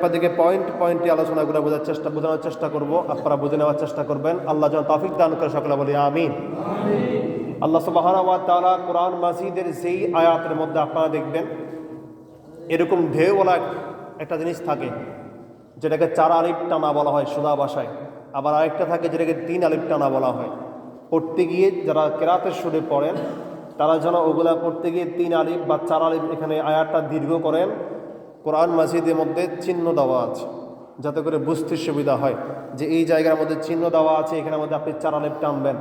আপনাদেরকে পয়েন্ট পয়েন্টে আলোচনা করে বোঝার চেষ্টা, বোঝানোর চেষ্টা করব। আপনারা বুঝে নেওয়ার চেষ্টা করবেন। আল্লাহ যেন তফিক দান করে সকলে বলি, আমিন। আল্লাহ তাআলা কোরআন মাসিদের সেই আয়াতের মধ্যে আপনারা দেখবেন, এরকম ঢেউওয়ালা একটা জিনিস থাকে, যেটাকে চার আলিপ টানা বলা হয় সুদা ভাষায়। আবার আরেকটা থাকে যেটাকে তিন আলিপ টানা বলা হয়। পড়তে গিয়ে যারা কেরাতের সুরে পড়েন, তারা যেন ওগুলা পড়তে গিয়ে তিন আলিপ বা চার আলিপ এখানে আয়াতটা দীর্ঘ করেন কোরআন মাসিদের মধ্যে চিহ্ন দেওয়া আছে। যাতে করে বুঝতে সুবিধা হয় যে এই জায়গার মধ্যে চিহ্ন দেওয়া আছে এখানের মধ্যে আপনি চার আলিপ টানবেন।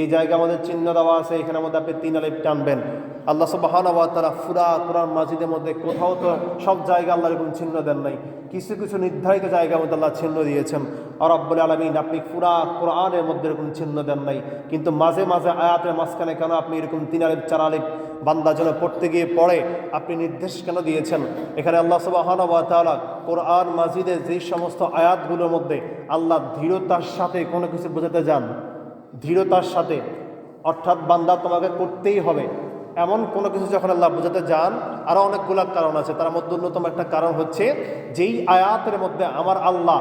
এই জায়গার মধ্যে চিহ্ন দেওয়া আছে এখানের মধ্যে আপনি তিন আলিপ টানবেন। আল্লাহ সুবাহানাবাদ তারা ফুরা কোরআন মাসিদের মধ্যে কোথাও তো সব জায়গা আল্লাহ এরকম চিহ্ন দেন নাই। কিছু কিছু নির্ধারিত জায়গার মধ্যে আল্লাহ চিহ্ন দিয়েছেন। আর আব্বুল আলমিন আপনি পুরা কোরআনের মধ্যে এরকম চিহ্ন দেন নাই। কিন্তু মাঝে মাঝে আয়াতের মাঝখানে কেন আপনি এরকম তিন আলিপ চার আলিপ বান্দা যেন পড়তে গিয়ে পড়ে, আপনি নির্দেশ কেন দিয়েছেন? এখানে আল্লাহ সুবাহানাবাদ তালা কোরআন মাজিদের যেই সমস্ত আয়াতগুলোর মধ্যে আল্লাহ ধীরতার সাথে কোনো কিছু বোঝাতে যান। ধীরতার সাথে। অর্থাৎ বান্দা তোমাকে করতেই হবে। এমন কোনো কিছু যখন আল্লাহ বোঝাতে যান আরও অনেকগুলো কারণ আছে। তার মধ্যে অন্যতম একটা কারণ হচ্ছে, যেই আয়াতের মধ্যে আমার আল্লাহ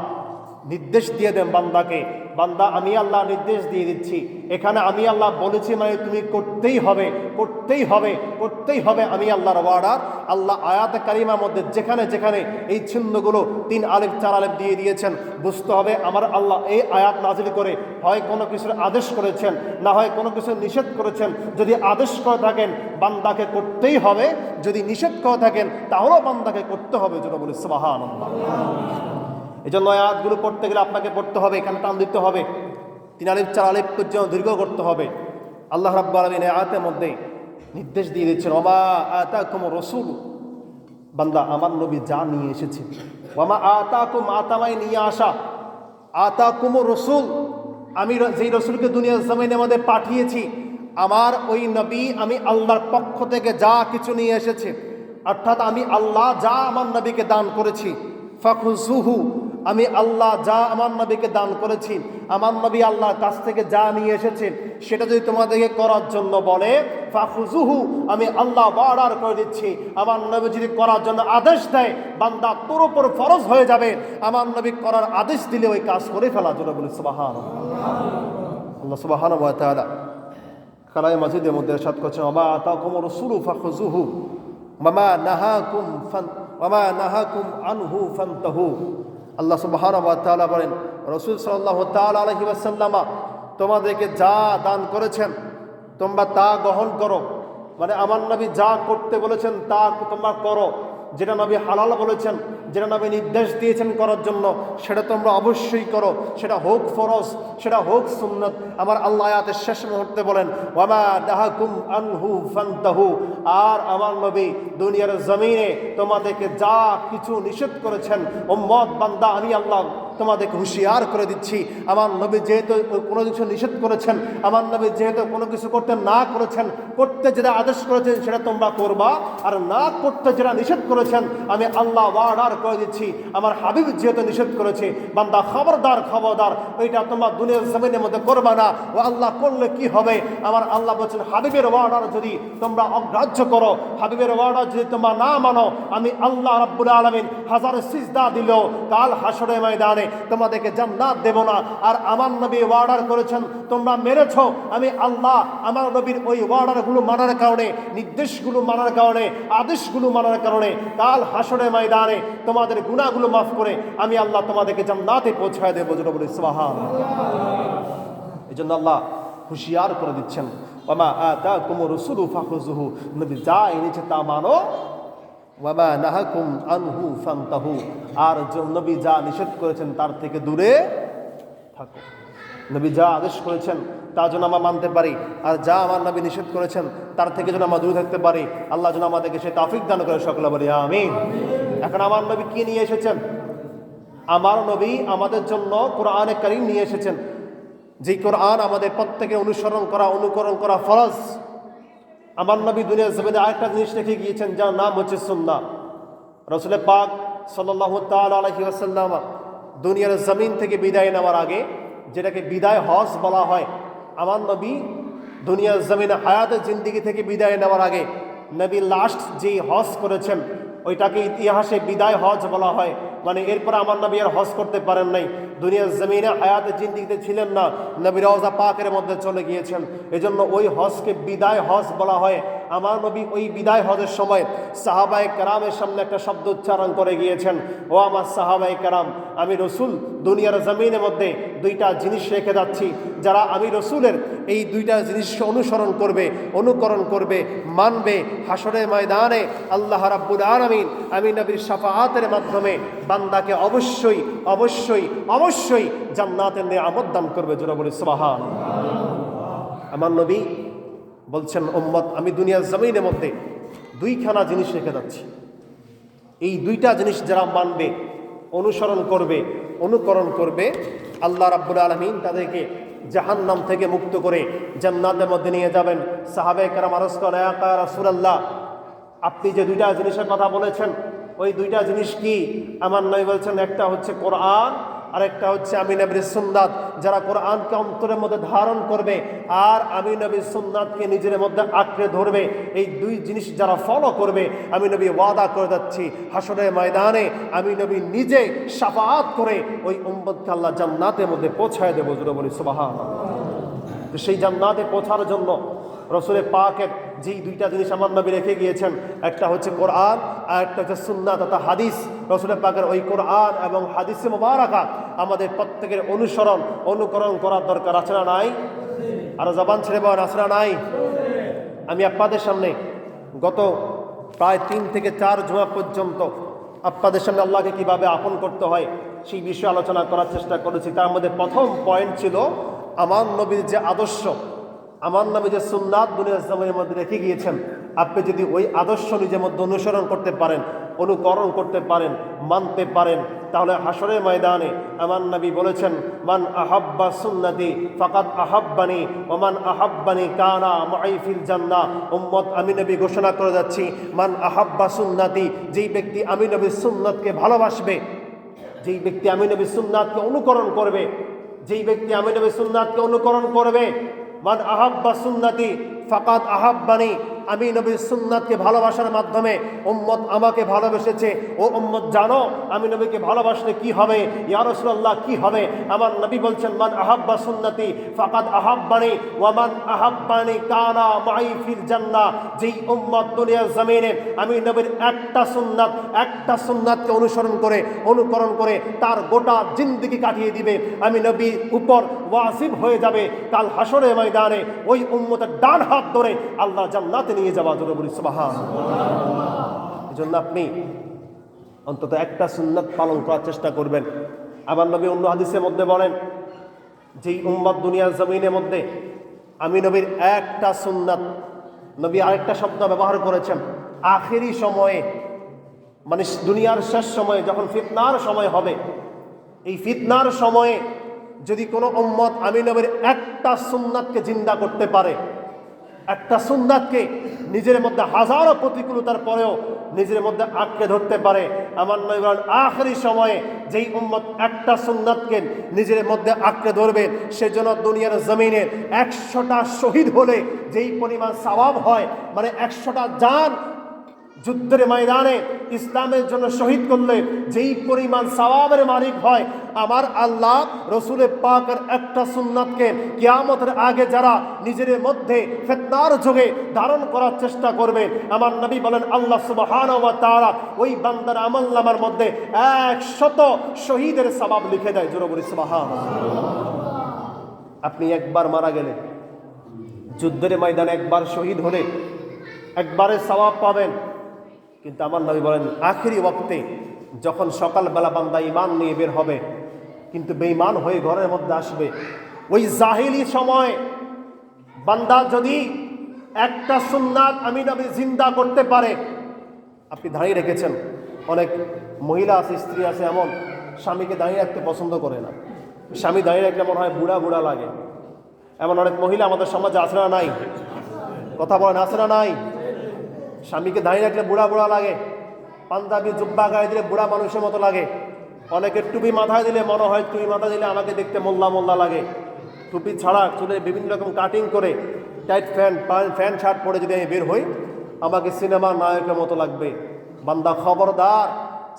নির্দেশ দিয়ে দেন বান্দাকে, বান্দা, আমি আল্লাহ নির্দেশ দিয়ে দিচ্ছি। এখানে আমি আল্লাহ বলেছি মানে তুমি করতেই হবে করতেই হবে করতেই হবে। আমি আল্লাহর ওয়ার্ডার আল্লাহ আয়াত কারিমার মধ্যে যেখানে যেখানে এই চিহ্নগুলো তিন আলেফ, চার আলেফ দিয়ে দিয়েছেন। বুঝতে হবে আমার আল্লাহ এই আয়াত নাজিল করে হয় কোনো কিছুর আদেশ করেছেন, না হয় কোনো কিছু নিষেধ করেছেন। যদি আদেশ করে থাকেন, বান্দাকে করতেই হবে। যদি নিষেধ করে থাকেন, তাহলেও বান্দাকে করতে হবে যেটা বলি সবাহান এই জন্য আয়াতগুলো পড়তে গেলে আপনাকে পড়তে হবে, এখানে টান দিতে হবে। তিন আলিফ, চার আলিফ পর্যন্ত দীর্ঘ করতে হবে। আল্লাহ রাব্বা আলমিন আয়াতের মধ্যে নির্দেশ দিয়ে দিচ্ছেন অমা আতা কুম রসুল বান্দা আমার নবী যা নিয়ে এসেছে। ওমা আতা কুম আতামাই নিয়ে আসা আতা কুম রসুল আমি যেই রসুলকে দুনিয়ার জমিনে মধ্যে পাঠিয়েছি, আমার ওই নবী আমি আল্লাহর পক্ষ থেকে যা কিছু নিয়ে এসেছে। অর্থাৎ আমি আল্লাহ যা আমার নবীকে দান করেছি। ফাখুজুহু আমি আল্লাহ যা আমার নবীকে দান করেছি, আমার নবী আল্লাহর কাছ থেকে যা নিয়ে এসেছে, সেটা যদি তোমাদেরকে করার জন্য বলে ফাখুজুহু আমি আল্লাহ অর্ডার করে দিচ্ছি, আমার নবী যদি করার জন্য আদেশ দেয়, বান্দা তোর উপর ফরজ হয়ে যাবে, আমার নবী করার আদেশ দিলে ওই কাজ করে ফেলার জন্য বলি সুবাহান আল্লাহ সুবাহান খালাই মাসিদের মধ্যে সাত করছেন অবা তাকুম সুরু ফাখুজুহু মামা নাহা কুম ফান মামা নাহাকুম আনহু ফান্তাহু। আল্লাহ সুবহানাহু ওয়া বলেন, রসুল সাল্লাহ তাল আলহি আসাল্লামা তোমাদেরকে যা দান করেছেন, তোমরা তা গ্রহণ করো। মানে আমার নবী যা করতে বলেছেন, তা তোমরা করো। যেটা নবী হালাল বলেছেন, যেটা নবী নির্দেশ দিয়েছেন করার জন্য, সেটা তোমরা অবশ্যই করো। সেটা হোক ফরজ, সেটা হোক সুন্নত। আমার আল্লাহ আয়াতের শেষ মুহূর্তে বলেন, ওয়ামা দাহাকুম আনহু ফান্তাহু। আর আমার নবী দুনিয়ার জমিনে তোমাদেরকে যা কিছু নিষেধ করেছেন ওম্মদ বান্দা আমি আল্লাহ তোমাদেরকে হুঁশিয়ার করে দিচ্ছি। আমার নবী যেহেতু কোনো কিছু নিষেধ করেছেন, আমার নবী যেহেতু কোনো কিছু করতে না করেছেন, করতে যেটা আদেশ করেছেন সেটা তোমরা করবা, আর না করতে যেটা নিষেধ করেছেন, আমি আল্লাহ ওয়ার্ডার করে দিচ্ছি। আমার হাবিব যেহেতু নিষেধ করেছে, বান্দা খবরদার খবরদার, ওইটা তোমরা দুনিয়ার জমিনের মধ্যে করবা না। ও আল্লাহ, করলে কি হবে? আমার আল্লাহ বলছেন, হাবিবের ওয়ার্ডার যদি তোমরা অগ্রাহ্য করো, হাবিবের ওয়ার্ডার যদি তোমরা না মানো, আমি আল্লাহ রাব্বুল আলমিন হাজার সিজদা দিল কাল হাসরে ময়দানে তোমাদেরকে জান্নাত দেব না। আর আমার নবী ওয়ার্ডার করেছেন, তোমরা মেরেছ। আমি আল্লাহ আমার নবীর ওই ওয়ার্ডারগুলো মানার কারণে, নির্দেশগুলো মানার কারণে, আদেশগুলো মানার কারণে, কাল হাসরে ময়দানে তোমাদের গুণাগুলো মাফ করে আমি আল্লাহ তোমাদেরকে জান্নাতে পৌঁছায় দেবো। যেটা বলি সোহান এই জন্য আল্লাহ হুঁশিয়ার করে দিচ্ছেন ওমা আতা কুমু রসুলু ফাহুজুহু নবী যা এনেছে তা মানো। ওয়াবা নাহাকুম আনহু ফান্তাহু। আর নবী যা নিষেধ করেছেন তার থেকে দূরে থাকো। নবী যা আদেশ করেছেন, তা যেন আমরা মানতে পারি। আর যা আমার নবী নিষেধ করেছেন, তার থেকে যেন আমরা দূরে থাকতে পারি। আল্লাহ যেন আমাদেরকে সে তাফিক দান করে সকলে বলি আমি এখন আমার নবী কি নিয়ে এসেছেন? আমার নবী আমাদের জন্য কোরআনে কারিম নিয়ে এসেছেন। যে কোরআন আমাদের প্রত্যেকে অনুসরণ করা, অনুকরণ করা ফরজ। আমার নবী দুনিয়ার জমিনে আরেকটা জিনিস রেখে গিয়েছেন, যার নাম হচ্ছে সুন্না রসুল পাক সাল্লাহ তালহি আসাল্লাম দুনিয়ার জমিন থেকে বিদায় নেওয়ার আগে যেটাকে বিদায় হজ বলা হয়, আমার নবী দুনিয়ার জমিনে হায়াতের জিন্দিগি থেকে বিদায় নেওয়ার আগে নবী লাস্ট যেই হজ করেছেন, ওইটাকে ইতিহাসে বিদায় হজ বলা হয়। মানে এরপর আমার নবী আর হজ করতে পারেন নাই। দুনিয়ার জমিনে হায়াতে জিন্দিগিতে ছিলেন না। নবী রওজা পাকের মধ্যে চলে গিয়েছেন। এজন্য ওই হজকে বিদায় হজ বলা হয়। আমার নবী ওই বিদায় হজের সময় সাহাবায়ে কারামের সামনে একটা শব্দ উচ্চারণ করে গিয়েছেন। ও আমার সাহাবায়ে কারাম, আমি রসুল, দুনিয়ার জমিনের মধ্যে দুইটা জিনিস রেখে যাচ্ছি। যারা আমি রসুলের এই দুইটা জিনিসকে অনুসরণ করবে, অনুকরণ করবে, মানবে হাসরের ময়দানে আল্লাহ রাব্বুল আলামিন আমি নবীর শাফাআতের মাধ্যমে বান্দাকে অবশ্যই অবশ্যই অবশ্যই জান্নাতের নিয়ামত দান করবে জোরা বলে, সুবহান। আমার নবী বলছেন, উম্মত, আমি দুনিয়ার জমিনের মধ্যে দুইখানা জিনিস রেখে যাচ্ছি। এই দুইটা জিনিস যারা মানবে, অনুসরণ করবে, অনুকরণ করবে, আল্লাহ রাব্বুল আলমিন তাদেরকে জাহান্নাম থেকে মুক্ত করে জান্নাতের মধ্যে নিয়ে যাবেন। সাহাবে কারাম আরস রাসুলাল্লাহ, আপনি যে দুইটা জিনিসের কথা বলেছেন ওই দুইটা জিনিস কি? আমার নয় বলছেন, একটা হচ্ছে কোরআন আর একটা হচ্ছে আমি নবীর সুন্নাত। যারা কোরআনকে অন্তরের মধ্যে ধারণ করবে আর আমি নবীর সুন্নাতকে নিজের মধ্যে আঁকড়ে ধরবে, এই দুই জিনিস যারা ফলো করবে, আমি নবী ওয়াদা করে যাচ্ছি হাসরের ময়দানে, আমি নবী নিজে সাফাত করে ওই উম্মদকে আল্লাহ জান্নাতের মধ্যে পৌঁছায় দেবো জুড়ে বলি সুবাহান তো সেই জান্নাতে পৌঁছার জন্য রসুলের পাকের যেই দুইটা জিনিস আমার নবী রেখে গিয়েছেন, একটা হচ্ছে কোরআন আর একটা হচ্ছে সুন্নাত তথা হাদিস। রসুলের পাকের ওই কোরআন এবং হাদিসে মোবারকা আমাদের প্রত্যেকের অনুসরণ, অনুকরণ করার দরকার আছে না নাই? আর জবান ছেড়ে পাওয়ার আছে না নাই? আমি আপনাদের সামনে গত প্রায় তিন থেকে চার জুয়া পর্যন্ত আপনাদের সামনে আল্লাহকে কীভাবে আপন করতে হয় সেই বিষয়ে আলোচনা করার চেষ্টা করেছি। তার মধ্যে প্রথম পয়েন্ট ছিল, আমার নবীর যে আদর্শ আমার নামে যে সুন্নাত দুনিয়া ইসলামের মধ্যে রেখে গিয়েছেন, আপনি যদি ওই আদর্শ নিজের মধ্যে অনুসরণ করতে পারেন, অনুকরণ করতে পারেন, মানতে পারেন, তাহলে হাসরের ময়দানে আমার নবী বলেছেন, মান আহাব্বা সুন্নতি ফাকাত আহাব্বানি ওমান আহাব্বানি কানা মাইফিল জান্না উম্মত, আমি নবী ঘোষণা করে যাচ্ছি, মান আহাব্বা সুন্নতি, যেই ব্যক্তি আমি নবীর সুন্নতকে ভালোবাসবে, যেই ব্যক্তি আমি নবী সুন্নাতকে অনুকরণ করবে, যেই ব্যক্তি আমি নবী সুন্নাতকে অনুকরণ করবে মান আহাব্বা সুন্নাতি ফাকাত আহাব্বানি আমি নবীর সুন্নাতকে ভালোবাসার মাধ্যমে উম্মত আমাকে ভালোবেসেছে। ও উম্মত, জানো, আমি নবীকে ভালোবাসলে কি হবে? ইয়া রাসূলুল্লাহ, কি হবে? আমার নবী বলছেন, মান আহাব্বা সুন্নতি ফাকাত আহাব্বানি ওয়া মান আহাব্বানি কানা মাই ফিল জান্নাহ। যেই উম্মত দুনিয়ার জমিনে আমি নবীর একটা সুন্নাত, একটা সুন্নাতকে অনুসরণ করে, অনুকরণ করে তার গোটা জিন্দগি কাটিয়ে দিবে। আমি নবীর উপর ওয়াসিব হয়ে যাবে। কাল হাসরে ময়দানে ওই উম্মতের ডান হাত ধরে আল্লাহ জান্নাতে নিয়ে যাওয়া জোরে বলি, সুবহান। এই জন্য আপনি অন্তত একটা সুন্নাত পালন করার চেষ্টা করবেন। আমার নবী অন্য হাদিসের মধ্যে বলেন, যেই উম্মত দুনিয়ার জমিনের মধ্যে আমি নবীর একটা সুন্নাত, নবী আরেকটা শব্দ ব্যবহার করেছেন, আখেরি সময়ে মানে দুনিয়ার শেষ সময়ে, যখন ফিতনার সময় হবে, এই ফিতনার সময়ে যদি কোনো উম্মত আমি নবীর একটা সুন্নাতকে জিন্দা করতে পারে একটা সুন্নাতকে নিজের মধ্যে হাজারো প্রতিকূলতার পরেও নিজের মধ্যে আঁকড়ে ধরতে পারে। আমার নয় আখেরি সময়ে যেই উম্মত একটা সুন্নাতকে নিজের মধ্যে আঁকড়ে ধরবে, সেজন্য দুনিয়ার জমিনে একশোটা শহীদ হলে যেই পরিমাণ সওয়াব হয় মানে একশোটা জান যুদ্ধের ময়দানে ইসলামের জন্য শহীদ করলে যেই পরিমাণ সওয়াবের মালিক হয় আমার আল্লাহ রসুলের পাকের একটা সুন্নাতকে কিয়ামতের আগে যারা নিজের মধ্যে ফেতনার যোগে ধারণ করার চেষ্টা করবে, আমার নবী বলেন, আল্লাহ সুবহান তারা ওই বান্দার আমল নামার মধ্যে এক শত শহীদের সওয়াব লিখে দেয়। জোরে বলি সুবহান আপনি একবার মারা গেলে যুদ্ধের ময়দানে একবার শহীদ হলে একবারে সওয়াব পাবেন। কিন্তু আমার নবী বলেন, আখেরি ওয়াক্তে যখন সকালবেলা বান্দা ইমান নিয়ে বের হবে কিন্তু বেঈমান হয়ে ঘরের মধ্যে আসবে। ওই জাহিলি সময় বান্দা যদি একটা সুন্নাত আমি নবী জিন্দা করতে পারে, আপনি দাঁড়িয়ে রেখেছেন। অনেক মহিলা আছে, স্ত্রী আছে এমন, স্বামীকে দাঁড়িয়ে রাখতে পছন্দ করে না। স্বামী দাঁড়িয়ে রাখলে মনে হয় বুড়া বুড়া লাগে। এমন অনেক মহিলা আমাদের সমাজে আছে না নাই? কথা বলেন, আছে না নাই? স্বামীকে দাঁড়িয়ে রাখলে বুড়া বুড়া লাগে। পাঞ্জাবি জুব্বা গায়ে দিলে বুড়া মানুষের মতো লাগে। অনেকের টুপি মাথায় দিলে মনে হয় টুপি মাথা দিলে আমাকে দেখতে মোল্লা মোল্লা লাগে। টুপি ছাড়া চুলে বিভিন্ন রকম কাটিং করে টাইট ফ্যান ফ্যান শার্ট পরে যদি আমি বের হই, আমাকে সিনেমা নায়কের মতো লাগবে। বান্দা খবরদার।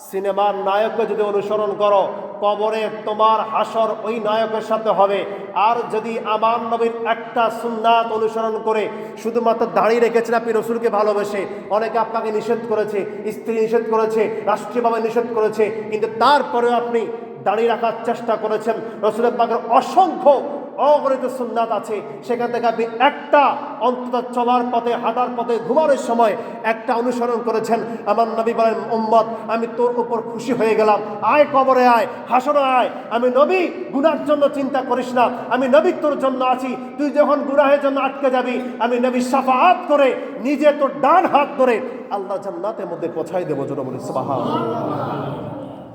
সিনেমার নায়ককে যদি অনুসরণ করো, কবরে তোমার হাসর ওই নায়কের সাথে হবে। আর যদি আমার নবীর একটা সুন্নাত অনুসরণ করে, শুধুমাত্র দাঁড়িয়ে রেখেছেন আপনি রসুলকে ভালোবেসে, অনেকে আপনাকে নিষেধ করেছে, স্ত্রী নিষেধ করেছে, রাষ্ট্রীয়ভাবে নিষেধ করেছে, কিন্তু তারপরেও আপনি দাঁড়িয়ে রাখার চেষ্টা করেছেন। রসুলের পাকের অসংখ্য অগণিত সুন্নাত আছে। সেখান থেকে আপনি একটা অন্তত চলার পথে, হাঁটার পথে, ঘুমানোর সময় একটা অনুসরণ করেছেন। আমার নবী বলেন, উম্মত, আমি তোর উপর খুশি হয়ে গেলাম। আয় কবরে আয় হাসনে আয়। আমি নবী, গুনার জন্য চিন্তা করিস না। আমি নবী তোর জন্য আছি। তুই যখন গুনাহের জন্য আটকে যাবি, আমি নবী সাফাত করে, নিজে তোর ডান হাত ধরে আল্লাহ জান্নাতের মধ্যে পৌঁছাই দেবো জোর বলি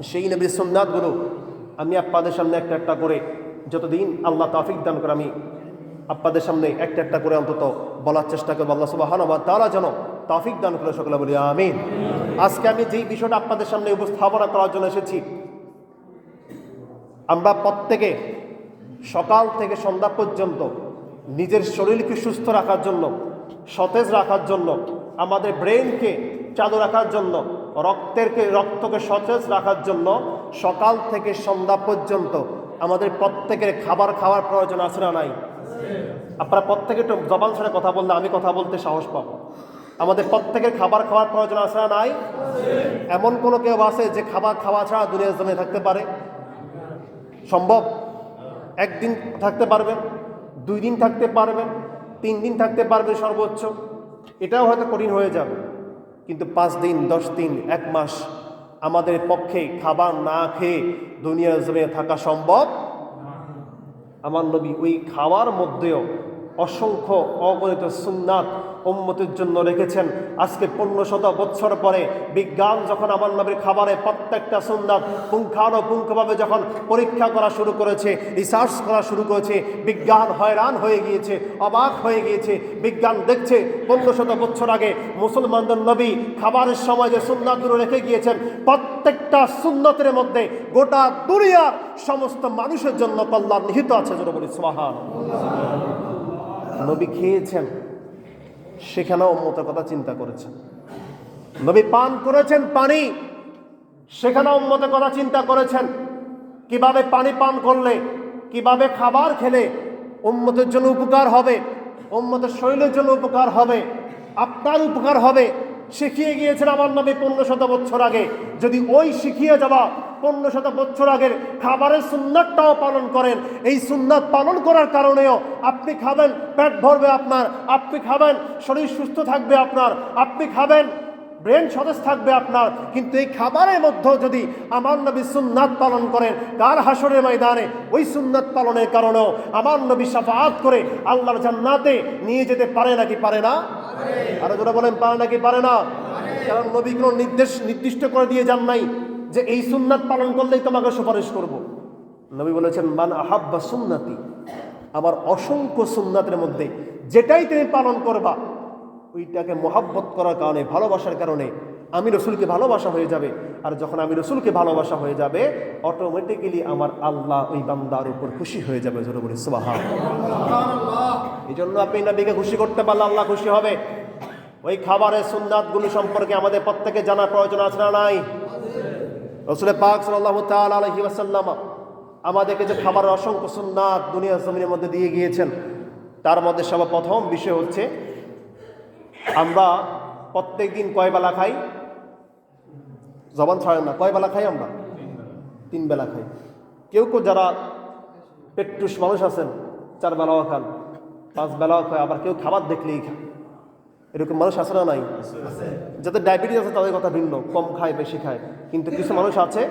সেই নবীর সুন্নাতগুলো আমি আপনাদের সামনে একটা একটা করে যতদিন আল্লাহ তাফিক দান করে, আমি আপনাদের সামনে একটা একটা করে অন্তত বলার চেষ্টা করব। আল্লাহ সুবাহান আমার তারা যেন তাফিক দান করে সকলে বলি, আমিন। আজকে আমি যেই বিষয়টা আপনাদের সামনে উপস্থাপনা করার জন্য এসেছি, আমরা প্রত্যেকে সকাল থেকে সন্ধ্যা পর্যন্ত নিজের শরীরকে সুস্থ রাখার জন্য, সতেজ রাখার জন্য, আমাদের ব্রেনকে চালু রাখার জন্য, রক্তেরকে, রক্তকে সতেজ রাখার জন্য সকাল থেকে সন্ধ্যা পর্যন্ত আমাদের প্রত্যেকের খাবার খাওয়ার প্রয়োজন আছে না নাই? আপনারা প্রত্যেকে একটু জবান ছেড়ে কথা বললে আমি কথা বলতে সাহস পাবো। আমাদের প্রত্যেকের খাবার খাওয়ার প্রয়োজন আছে না নাই? এমন কোনো কেউ আছে যে খাবার খাওয়া ছাড়া দুনিয়ার জন্য থাকতে পারে? সম্ভব? একদিন থাকতে পারবেন, দুই দিন থাকতে পারবেন, তিন দিন থাকতে পারবেন সর্বোচ্চ। এটাও হয়তো কঠিন হয়ে যাবে। কিন্তু পাঁচ দিন, দশ দিন, এক মাস আমাদের পক্ষে খাবার না খেয়ে দুনিয়ার জমে থাকা সম্ভব? আমার নবী ওই খাওয়ার মধ্যেও অসংখ্য অগণিত সুন্নাত উম্মতের জন্য রেখেছেন। আজকে পনেরো শত বৎসর পরে বিজ্ঞান যখন আমার নবীর খাবারে প্রত্যেকটা সুন্নাত পুঙ্খানুপুঙ্খভাবে যখন পরীক্ষা করা শুরু করেছে রিসার্চ করা শুরু করেছে, বিজ্ঞান হয়রান হয়ে গিয়েছে, অবাক হয়ে গিয়েছে, বিজ্ঞান দেখছে পনেরো শত বছর আগে মুসলমানদের নবী খাবারের সময় যে সুন্নাতগুলো রেখে গিয়েছেন, প্রত্যেকটা সুন্নতের মধ্যে গোটা দুনিয়ার সমস্ত মানুষের জন্য কল্যাণ নিহিত আছে যেন বলি সোহান নবী খেয়েছেন, সেখানেও উম্মতের কথা চিন্তা করেছেন। নবী পান করেছেন পানি সেখানে উম্মতের কথা চিন্তা করেছেন। কীভাবে পানি পান করলে, কীভাবে খাবার খেলে উম্মতের জন্য উপকার হবে, উম্মতের শরীরের জন্য উপকার হবে, আপনার উপকার হবে, শিখিয়ে গিয়েছেন আমার নবী পনেরো শত বছর আগে। যদি ওই শিখিয়ে যাওয়া পনেরো শত বছর আগের খাবারের সুন্নাতটাও পালন করেন। এই সুন্নাত পালন করার কারণেও আপনি খাবেন, পেট ভরবে আপনার, আপনি খাবেন, শরীর সুস্থ থাকবে আপনার, আপনি খাবেন, ব্রেন সতেজ থাকবে আপনার। কিন্তু এই খাবারের মধ্যে যদি আমার নবী সুন্নাত পালন করেন কার হাসরের ময়দানে ওই সুন্নাত পালনের কারণেও আমার নবী সাফাত করে আল্লাহর জান্নাতে নিয়ে যেতে পারে নাকি পারে না? আরও যারা বলেন, পারে নাকি পারে না? কারণ নবী কোনো নির্দেশ, নির্দিষ্ট করে দিয়ে যান নাই। যে এই সুন্নাত পালন করলেই তোমাকে সুপারিশ করব। নবী বলেছেন মান আহাব্বা সুন্নাতি। আমার অসংখ্য সুন্নাতের মধ্যে যেটাই তুমি পালন করবা ওইটাকে মোহাব্বত করার কারণে ভালোবাসার কারণে আমি রসুলকে ভালোবাসা হয়ে যাবে। আর যখন আমি রসুলকে ভালোবাসা হয়ে যাবে অটোমেটিক্যালি আমার আল্লাহ ওই বান্দার উপর খুশি হয়ে যাবে। জোরে বলি এই জন্য আপনি নবীকে খুশি করতে পারলে আল্লাহ খুশি হবে। ওই খাবারের সুন্নাতগুলি সম্পর্কে আমাদের প্রত্যেকে জানার প্রয়োজন আছে না নাই? রসুলের পাক সাল্লাহ তাল আলহি ওয়াসাল্লাম আমাদেরকে যে খাবারের অসংখ্য সুন্নাত দুনিয়া জমিনের মধ্যে দিয়ে গিয়েছেন, তার মধ্যে সবার প্রথম বিষয় হচ্ছে, আমরা প্রত্যেক দিন কয় বেলা খাই? জবান ছাড়েন না, কয় বেলা খাই আমরা? তিন বেলা খাই। কেউ কেউ যারা পেট্টুস মানুষ আছেন, চার বেলাও খান, পাঁচ বেলাও খায়, আবার কেউ খাবার দেখলেই খায়। এরকম মানুষ আছে না নাই? যাদের ডায়াবেটিস আছে তাদের কথা ভিন্ন। কম খায় বেশি খায়। কিন্তু কিছু মানুষ আছে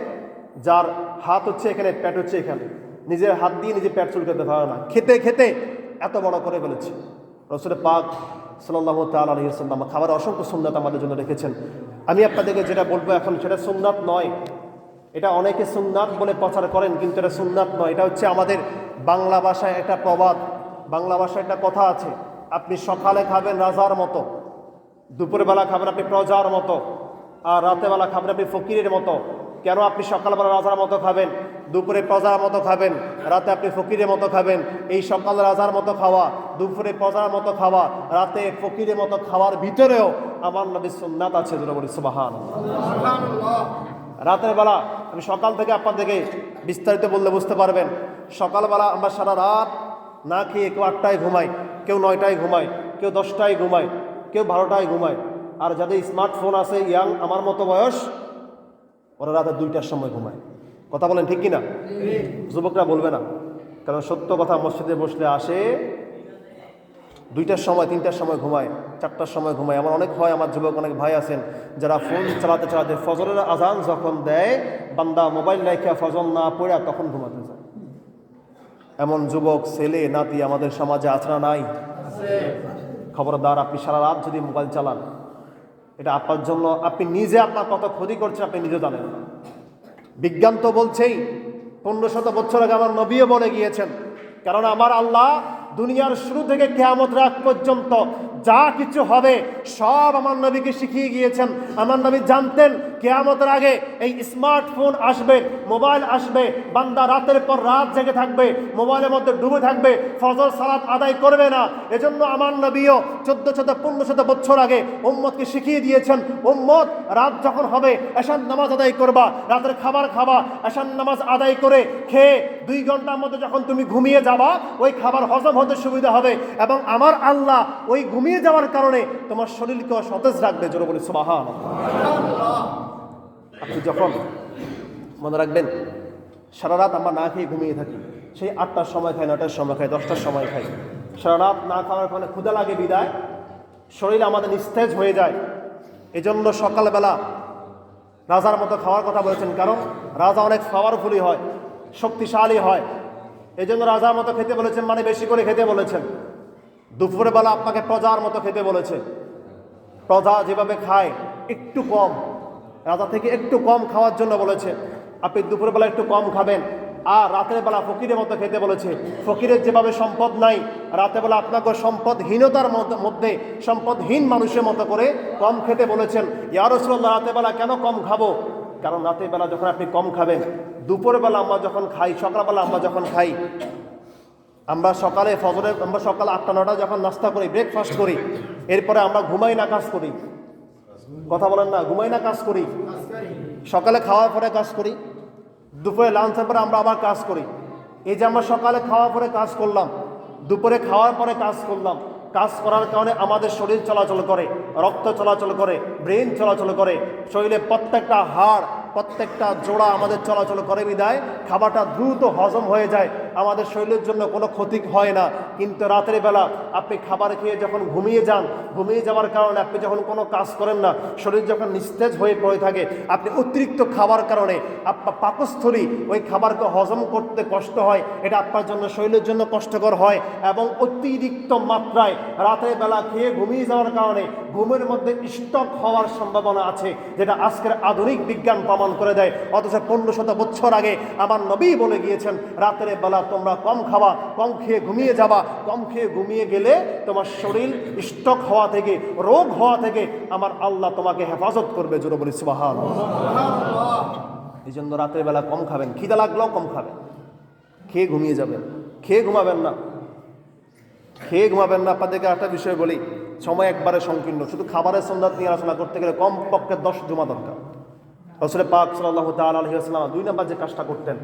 যার হাত হচ্ছে এখানে প্যাট হচ্ছে এখানে। নিজের হাত দিয়ে নিজে পেট চুলকাতে পারে না। খেতে খেতে এত বড় করে ফেলেছে। রসুল পাক সাল্লাহ তাল আলহিসাল্লাম খাবার অসংখ্য সুন্নাত আমাদের জন্য রেখেছেন। আমি আপনাদেরকে যেটা বলব এখন সেটা সুন্নাত নয়। এটা অনেকে সুন্নাত বলে প্রচার করেন কিন্তু এটা সুন্নাত নয়। এটা হচ্ছে আমাদের বাংলা ভাষায় একটা প্রবাদ। বাংলা ভাষায় একটা কথা আছে। আপনি সকালে খাবেন রাজার মতো দুপুরবেলা খাবেন আপনি প্রজার মতো আর রাতেবেলা খাবেন আপনি ফকিরের মতো। কেন আপনি সকালবেলা রাজার মতো খাবেন দুপুরে প্রজার মতো খাবেন রাতে আপনি ফকিরের মতো খাবেন? এই সকাল রাজার মতো খাওয়া দুপুরে প্রজার মতো খাওয়া রাতে ফকিরের মতো খাওয়ার ভিতরেও আমার নবী সুন্নাত আছে যেটা বলি সুবাহান রাতের বেলা আমি সকাল থেকে আপনাদেরকে বিস্তারিত বললে বুঝতে পারবেন। সকালবেলা আমরা সারা রাত না খেয়ে কেউ আটটায় ঘুমায়, কেউ নয়টায় ঘুমায়, কেউ দশটায় ঘুমায়, কেউ বারোটায় ঘুমায়। আর যাদের স্মার্টফোন আছে, ইয়াং, আমার মতো বয়স, ওরা রাতে দুইটার সময় ঘুমায়। কথা বলেন ঠিক কিনা? যুবকরা বলবে না। কারণ সত্য কথা, মসজিদে বসলে আসে, দুইটার সময়, তিনটার সময় ঘুমায়, চারটার সময় ঘুমায়। আমার অনেক হয়, আমার যুবক অনেক ভাই আছেন, যারা ফোন চালাতে চালাতে ফজরের আজান যখন দেয়, বান্দা মোবাইল রাইখা ফজল না পড়া তখন ঘুমাতে যায়। এমন যুবক, ছেলে, নাতি আমাদের সমাজে আছড়া নাই। খবরদার, আপনি সারা রাত যদি মোবাইল চালান, এটা আপনার জন্য, আপনি নিজে আপনার কত ক্ষতি করছেন আপনি নিজে জানেন না। বিজ্ঞান তো বলছেই, পনেরো শত বছর আগে আমার নবীও বলে গিয়েছেন কারণ আমার আল্লাহ দুনিয়ার শুরু থেকে কেয়ামত রাখ পর্যন্ত যা কিছু হবে, সব আমার নবীকে শিখিয়ে গিয়েছেন। আমার নবী জানতেন, কেয়ামতের আগে এই স্মার্টফোন আসবে, মোবাইল আসবে, বান্দা রাতের পর রাত জেগে থাকবে, মোবাইলের মধ্যে ডুবে থাকবে, ফজর সালাত আদায় করবে না। এজন্য আমার নবীও চোদ্দ শত, পনেরো শত বছর আগে উম্মতকে শিখিয়ে দিয়েছেন, উম্মত, রাত যখন হবে এশান নামাজ আদায় করবা, রাতের খাবার খাবা এশান নামাজ আদায় করে খেয়ে দুই ঘণ্টার মধ্যে যখন তুমি ঘুমিয়ে যাবা, ওই খাবার হজম হতে সুবিধা হবে। এবং আমার আল্লাহ ওই ঘুমিয়ে যাওয়ার কারণে তোমার শরীরকে সতেজ রাখবে, জোরে বলি সুবাহান আপনি যখন মনে রাখবেন সারা রাত আমরা না খেয়ে ঘুমিয়ে থাকি, সেই আটটার সময় খাই নটার সময় খাই, দশটার সময় খাই। সারা রাত না খাওয়ার কারণে ক্ষুদা লাগে, বিদায়। শরীর আমাদের নিস্তেজ হয়ে যায়। এজন্য সকালবেলা রাজার মতো খাওয়ার কথা বলেছেন, কারণ রাজা অনেক পাওয়ারফুলি হয়, শক্তিশালী হয়। এই জন্য রাজার মতো খেতে বলেছেন মানে বেশি করে খেতে বলেছেন। দুপুরের বেলা আপনাকে প্রজার মতো খেতে বলেছে। প্রজা যেভাবে খায়, একটু কম। রাজা থেকে একটু কম খাওয়ার জন্য বলেছে। আপনি দুপুরের বেলা একটু কম খাবেন। আর রাতের বেলা ফকিরের মতো খেতে বলেছে। ফকিরের যেভাবে সম্পদ নাই, রাতের বেলা আপনাকে সম্পদহীনতার মধ্য- সম্পদহীন মানুষের মতো করে কম খেতে বলেছেন। ইয়ারসল্লাহ রাতের বেলা কেন কম খাব? কারণ রাতের বেলা যখন আপনি কম খাবেন, দুপুরের বেলা আমরা যখন খাই, সকালবেলা আমরা যখন খাই আমরা সকালে ফজরে আমরা সকাল আটটা, নটা যখন নাস্তা করি ব্রেকফাস্ট করি, এরপরে আমরা ঘুমাই না, কাজ করি। কথা বলেন না, ঘুমাই না, কাজ করি। সকালে খাওয়ার পরে কাজ করি। দুপুরে লাঞ্চের পরে আমরা আবার কাজ করি। এই যে আমরা সকালে খাওয়ার পরে কাজ করলাম, দুপুরে খাওয়ার পরে কাজ করলাম, কাজ করার কারণে আমাদের শরীর চলাচল করে, রক্ত চলাচল করে ব্রেন চলাচল করে, শরীরে প্রত্যেকটা হাড়, প্রত্যেকটা জোড়া আমাদের চলাচল করে বিদায়। খাবারটা দ্রুত হজম হয়ে যায় আমাদের শরীরের জন্য কোনো ক্ষতি হয় না। কিন্তু রাতের বেলা আপনি খাবার খেয়ে যখন ঘুমিয়ে যান, ঘুমিয়ে যাওয়ার কারণে আপনি যখন কোনো কাজ করেন না, শরীর যখন নিস্তেজ হয়ে পড়ে থাকে, আপনি অতিরিক্ত খাবার কারণে আপনার পাকস্থলী ওই খাবারকে হজম করতে কষ্ট হয়, এটা আপনার জন্য শরীরের জন্য কষ্টকর হয় এবং অতিরিক্ত মাত্রায় রাতের বেলা খেয়ে ঘুমিয়ে যাওয়ার কারণে ঘুমের মধ্যে স্টক হওয়ার সম্ভাবনা আছে, যেটা আজকের আধুনিক বিজ্ঞান প্রমাণ করে দেয়। অথচ পনেরো শত বছর আগে আমার নবী বলে গিয়েছেন, রাতের বেলা তোমরা কম খাওয়া কম খেয়ে ঘুমিয়ে যাবা। কম খেয়ে ঘুমিয়ে গেলে তোমার শরীর স্টক হওয়া থেকে, রোগ হওয়া থেকে আমার আল্লাহ তোমাকে হেফাজত করবে, জোরে বলি সুবাহান এই জন্য রাতের বেলা কম খাবেন, খিদা লাগলেও কম খাবেন। খেয়ে ঘুমিয়ে যাবেন, খেয়ে ঘুমাবেন না। খেয়ে ঘুমাবেন না, আপনাদেরকে একটা বিষয় বলি, সময় একবারে সংকীর্ণ। শুধু খাবারের সন্ধ্যা নিয়ে আলোচনা করতে গেলে কম পক্ষে দশ জমা দরকার। রসুল পাক সাল্লাহ তালহিহাস্লাম দুই নম্বর যে কাজটা করতেন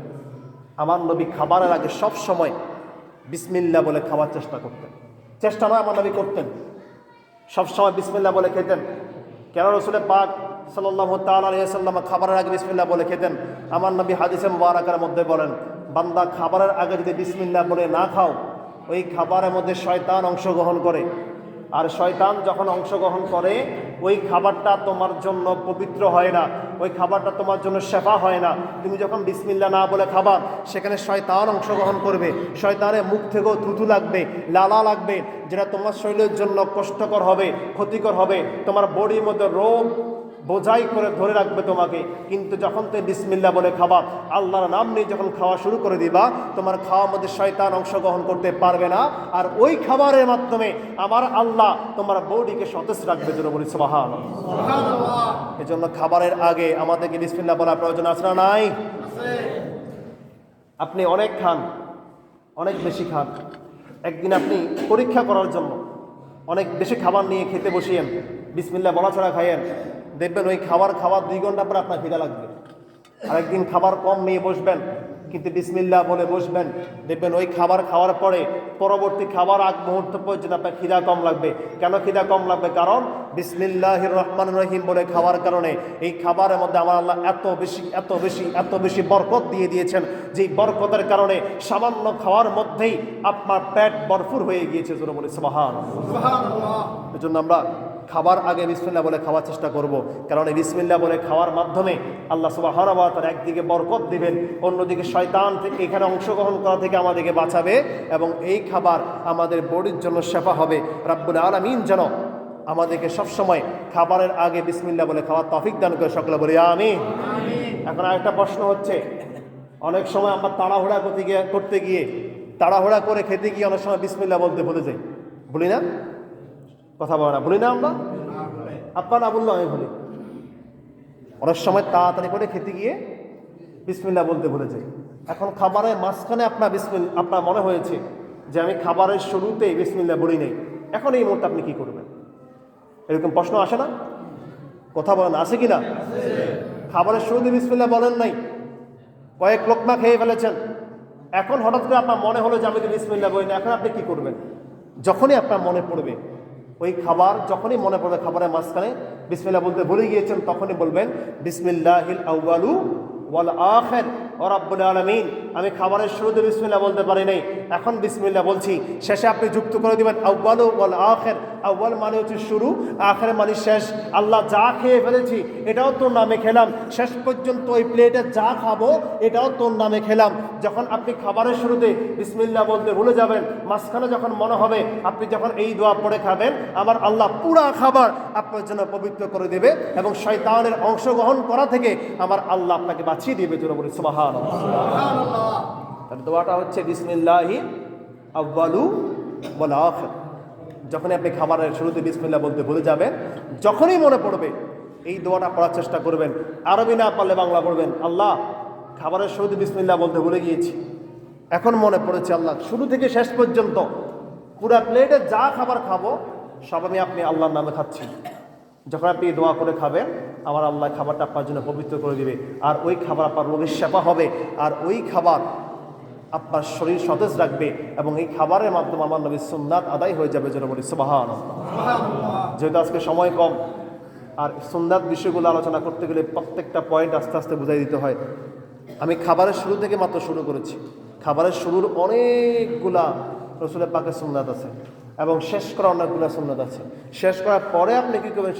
আমার নবী খাবারের আগে সব সময় বিসমিল্লা বলে খাওয়ার চেষ্টা করতেন। চেষ্টা নয় আমার নবী করতেন। সবসময় বিসমিল্লা বলে খেতেন। কেন রসুলে পাক সাল্লাহ তাল্লাম খাবারের আগে বিসমিল্লা বলে খেতেন? আমার নবী হাদিসে মুবারাকার মধ্যে বলেন, বান্দা খাবারের আগে যদি বিসমিল্লা বলে না খাও, ওই খাবারের মধ্যে শয়তান অংশগ্রহণ করে। আর শয়তান যখন অংশগ্রহণ করে, ওই খাবারটা তোমার জন্য পবিত্র হয় না। ওই খাবারটা তোমার জন্য শেফা হয় না। তুমি যখন বিসমিল্লা না বলে খাবার সেখানে শয়তান অংশগ্রহণ করবে। শয়তানের মুখ থেকেও থুতু লাগবে, লালা লাগবে। যেটা তোমার শরীরের জন্য কষ্টকর হবে, ক্ষতিকর হবে। তোমার বডির মধ্যে রোগ বোঝাই করে ধরে রাখবে তোমাকে। কিন্তু যখন তুমি বিসমিল্লা বলে খাবা আল্লাহর নাম নিয়ে যখন খাওয়া শুরু করে দিবা তোমার খাওয়ার মধ্যে শয়তান অংশগ্রহণ করতে পারবে না। আর ওই খাবারের মাধ্যমে আমার আল্লাহ তোমার বৌডিকে সতেজ রাখবে যেন বলি সবাহান এজন্য খাবারের আগে আমাদেরকে বিসমিল্লা বলার প্রয়োজন আছে না নাই? আপনি অনেক খান অনেক বেশি খান। একদিন আপনি পরীক্ষা করার জন্য অনেক বেশি খাবার নিয়ে খেতে বসিয়েন। বিসমিল্লা বলা ছাড়া খাইয়েন। দেখবেন ওই খাবার খাওয়ার দুই ঘণ্টা পরে আপনার খিদা লাগবে। আরেকদিন খাবার কম নিয়ে বসবেন কিন্তু বিসমিল্লাহ বলে বসবেন। দেখবেন ওই খাবার খাওয়ার পরে পরবর্তী খাবার আগ মুহূর্ত পর্যন্ত আপনার খিদা কম লাগবে। কেন খিদা কম লাগবে? কারণ বিসমিল্লাহ রহমান রহিম বলে খাওয়ার কারণে এই খাবারের মধ্যে আমার আল্লাহ এত বেশি এত বেশি এত বেশি বরকত দিয়ে দিয়েছেন যেই বরকতের কারণে সামান্য খাওয়ার মধ্যেই আপনার পেট বরফুর হয়ে গিয়েছে। জোরে বলে সবাহান এজন্য আমরা খাবার আগে বিসমিল্লা বলে খাওয়ার চেষ্টা করব। কারণ এই বিসমিল্লা বলে খাওয়ার মাধ্যমে আল্লাহ সুবাহ তার একদিকে বরকত দিবেন, অন্যদিকে শয়তান থেকে এখানে অংশগ্রহণ করা থেকে আমাদেরকে বাঁচাবে এবং এই খাবার আমাদের বডির জন্য সেবা হবে। রাব্বুল আলমিন যেন আমাদেরকে সবসময় খাবারের আগে বিসমিল্লা বলে খাওয়ার তফিক দান করে সকলে বলি আমি এখন আরেকটা প্রশ্ন হচ্ছে, অনেক সময় আমরা তাড়াহুড়া করতে গিয়ে করতে গিয়ে, তাড়াহুড়া করে খেতে গিয়ে অনেক সময় বিসমিল্লা বলতে ভুলে যাই। বলি না? কথা বলে না। বলি না আমরা? আপনার না বলল আমি বলি। অনেক সময় তাড়াতাড়ি করে খেতে গিয়ে বিসমিল্লা বলতে ভুলে যাই। এখন খাবারের মাঝখানে আপনার বিসমিল আপনার মনে হয়েছে যে আমি খাবারের শুরুতেই বিসমিল্লা বলি নেই। এখন এই মুহূর্তে আপনি কি করবেন? এরকম প্রশ্ন আসে না? কথা বলেন আসে কি না? খাবারের শুরুতে বিসমিল্লা বলেন নাই। কয়েক লোকমা খেয়ে ফেলেছেন। এখন হঠাৎ করে আপনার মনে হলো যে আমি তো বিসমিল্লা বলি না এখন আপনি কি করবেন? যখনই আপনার মনে পড়বে ওই খাবার যখনই মনে পড়বে খাবারের মাঝখানে বিসমিল্লা বলতে ভুলে গিয়েছেন, তখনই বলবেন, বিসমিল্লাহিল আউ্বালু ওয়াল আখির। ও আলামিন, আমি খাবারের শুরুতে বিসমিল্লা বলতে পারি নাই, এখন বিসমিল্লা বলছি। শেষে আপনি যুক্ত করে দিবেন আউ্বালু ওয়াল আখের। আউ্বাল মানে হচ্ছে শুরু, আখের মানে শেষ। আল্লাহ যা খেয়ে ফেলেছি, এটাও তোর নামে খেলাম। শেষ পর্যন্ত ওই প্লেটে যা খাব, এটাও তোর নামে খেলাম। যখন আপনি খাবারের শুরুতে বিসমিল্লা বলতে ভুলে যাবেন, মাঝখানে যখন মনে হবে, আপনি যখন এই দোয়া পড়ে খাবেন, আমার আল্লাহ পুরা খাবার আপনার জন্য পবিত্র করে দেবে এবং শয়তানের অংশগ্রহণ করা থেকে আমার আল্লাহ আপনাকে বাঁচিয়ে দেবে জন্য বলি দোয়াটা হচ্ছে বিসমিল্লাহি আব্বালু বলা আখের। যখনই আপনি খাবারের শুরুতে বিসমিল্লা বলতে ভুলে যাবেন, যখনই মনে পড়বে, এই দোয়াটা পড়ার চেষ্টা করবেন। আরবি না পারলে বাংলা পড়বেন। আল্লাহ, খাবারের শুরুতে বিসমিল্লাহ বলতে ভুলে গিয়েছি। এখন মনে পড়েছে আল্লাহ, শুরু থেকে শেষ পর্যন্ত পুরা প্লেটে যা খাবার খাব, সব আমি আপনি আল্লাহর নামে খাচ্ছি। যখন আপনি দোয়া করে খাবেন আমার আল্লাহ খাবারটা আপনার জন্য পবিত্র করে দিবে। আর ওই খাবার আপনার রোগের সেবা হবে। আর ওই খাবার আপনার শরীর সতেজ রাখবে এবং এই খাবারের মাধ্যমে আমার নবী সুন্নাত আদায় হয়ে যাবে যেন বলি সুবাহান যেহেতু আজকে সময় কম, আর সুন্নাত বিষয়গুলো আলোচনা করতে গেলে প্রত্যেকটা পয়েন্ট আস্তে আস্তে বুঝাই দিতে হয়। আমি খাবারের শুরু থেকে মাত্র শুরু করেছি। খাবারের শুরুর অনেকগুলা রসুলের পাকে সুন্নাত আছে এবং শেষ করা অনেকগুলা সুন্নাত আছে। শেষ করার পরে আপনি কী করবেন